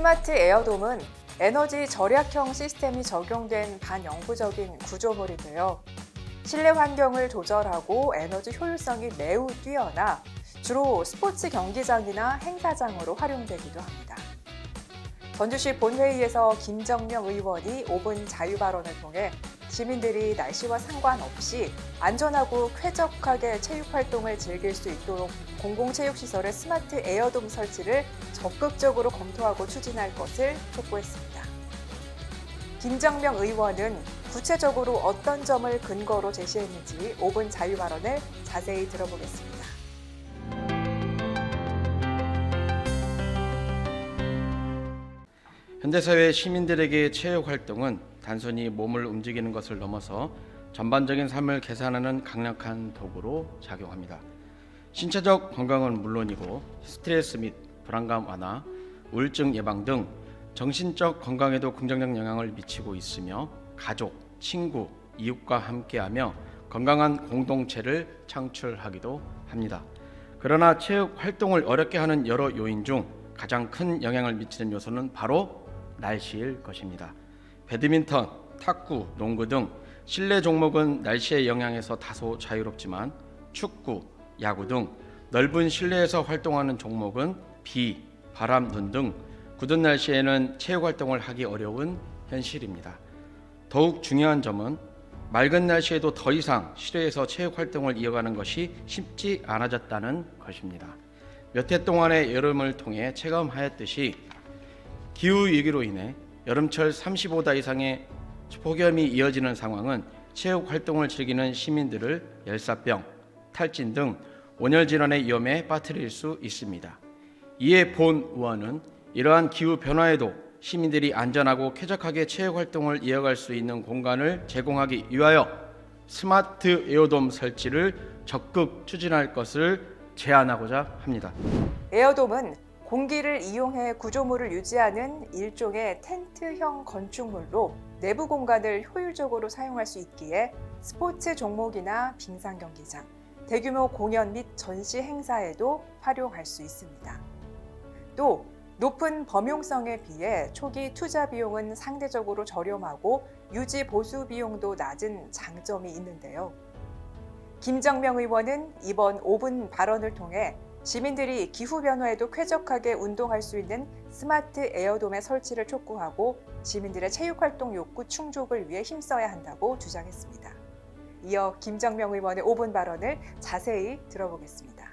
스마트 에어돔은 에너지 절약형 시스템이 적용된 반영구적인 구조물인데요. 실내 환경을 조절하고 에너지 효율성이 매우 뛰어나 주로 스포츠 경기장이나 행사장으로 활용되기도 합니다. 전주시 본회의에서 김정명 의원이 5분 자유 발언을 통해 시민들이 날씨와 상관없이 안전하고 쾌적하게 체육 활동을 즐길 수 있도록 공공체육시설의 스마트 에어돔 설치를 적극적으로 검토하고 추진할 것을 촉구했습니다. 김정명 의원은 구체적으로 어떤 점을 근거로 제시했는지 5분 자유 발언을 자세히 들어보겠습니다. 현대사회 시민들에게 체육 활동은 단순히 몸을 움직이는 것을 넘어서 전반적인 삶을 개선하는 강력한 도구로 작용합니다. 신체적 건강은 물론이고 스트레스 및 불안감 완화, 우울증 예방 등 정신적 건강에도 긍정적 영향을 미치고 있으며 가족, 친구, 이웃과 함께하며 건강한 공동체를 창출하기도 합니다. 그러나 체육 활동을 어렵게 하는 여러 요인 중 가장 큰 영향을 미치는 요소는 바로 날씨일 것입니다. 배드민턴, 탁구, 농구 등 실내 종목은 날씨의 영향에서 다소 자유롭지만 축구, 야구 등 넓은 실내에서 활동하는 종목은 비, 바람, 눈 등 굳은 날씨에는 체육 활동을 하기 어려운 현실입니다. 더욱 중요한 점은 맑은 날씨에도 더 이상 실외에서 체육 활동을 이어가는 것이 쉽지 않아졌다는 것입니다. 몇 해 동안의 여름을 통해 체감하였듯이 기후 위기로 인해 여름철 35도 이상의 폭염이 이어지는 상황은 체육 활동을 즐기는 시민들을 열사병, 탈진 등 온열 질환의 위험에 빠뜨릴 수 있습니다. 이에 본 의원은 이러한 기후 변화에도 시민들이 안전하고 쾌적하게 체육 활동을 이어갈 수 있는 공간을 제공하기 위하여 스마트 에어돔 설치를 적극 추진할 것을 제안하고자 합니다. 에어돔은 공기를 이용해 구조물을 유지하는 일종의 텐트형 건축물로 내부 공간을 효율적으로 사용할 수 있기에 스포츠 종목이나 빙상 경기장, 대규모 공연 및 전시 행사에도 활용할 수 있습니다. 또 높은 범용성에 비해 초기 투자 비용은 상대적으로 저렴하고 유지 보수 비용도 낮은 장점이 있는데요. 김정명 의원은 이번 5분 발언을 통해 시민들이 기후 변화에도 쾌적하게 운동할 수 있는 스마트 에어돔의 설치를 촉구하고 시민들의 체육 활동 욕구 충족을 위해 힘써야 한다고 주장했습니다. 이어 김정명 의원의 5분 발언을 자세히 들어보겠습니다.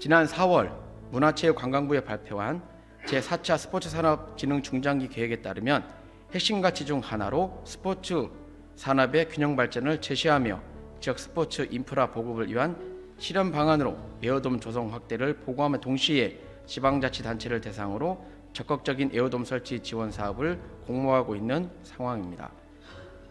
지난 4월 문화체육관광부에 발표한 제4차 스포츠 산업 진흥 중장기 계획에 따르면 핵심 가치 중 하나로 스포츠 산업의 균형 발전을 제시하며 지역 스포츠 인프라 보급을 위한 실현 방안으로 에어돔 조성 확대를 보고함에 동시에 지방자치단체를 대상으로 적극적인 에어돔 설치 지원 사업을 공모하고 있는 상황입니다.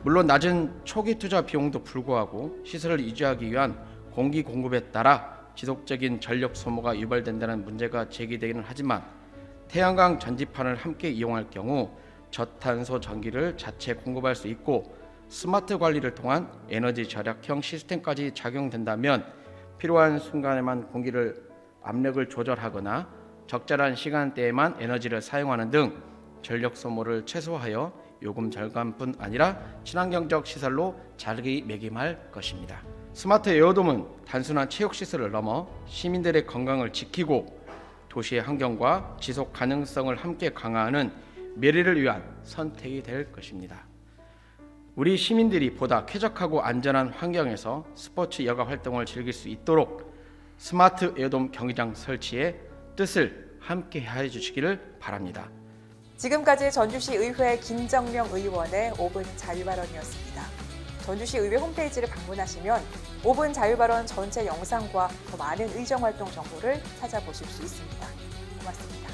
물론 낮은 초기 투자 비용도 불구하고 시설을 유지하기 위한 공기 공급에 따라 지속적인 전력 소모가 유발된다는 문제가 제기되기는 하지만 태양광 전지판을 함께 이용할 경우 저탄소 전기를 자체 공급할 수 있고 스마트 관리를 통한 에너지 절약형 시스템까지 작용된다면 필요한 순간에만 공기를 압력을 조절하거나 적절한 시간대에만 에너지를 사용하는 등 전력 소모를 최소하여 요금 절감뿐 아니라 친환경적 시설로 자리매김할 것입니다. 스마트 에어돔은 단순한 체육 시설을 넘어 시민들의 건강을 지키고 도시의 환경과 지속 가능성을 함께 강화하는 미래를 위한 선택이 될 것입니다. 우리 시민들이 보다 쾌적하고 안전한 환경에서 스포츠 여가 활동을 즐길 수 있도록 스마트 에어돔 경기장 설치에 뜻을 함께 해 주시기를 바랍니다. 지금까지 전주시 의회 김정명 의원의 5분 자유발언이었습니다. 전주시 의회 홈페이지를 방문하시면 5분 자유발언 전체 영상과 더 많은 의정활동 정보를 찾아보실 수 있습니다. 고맙습니다.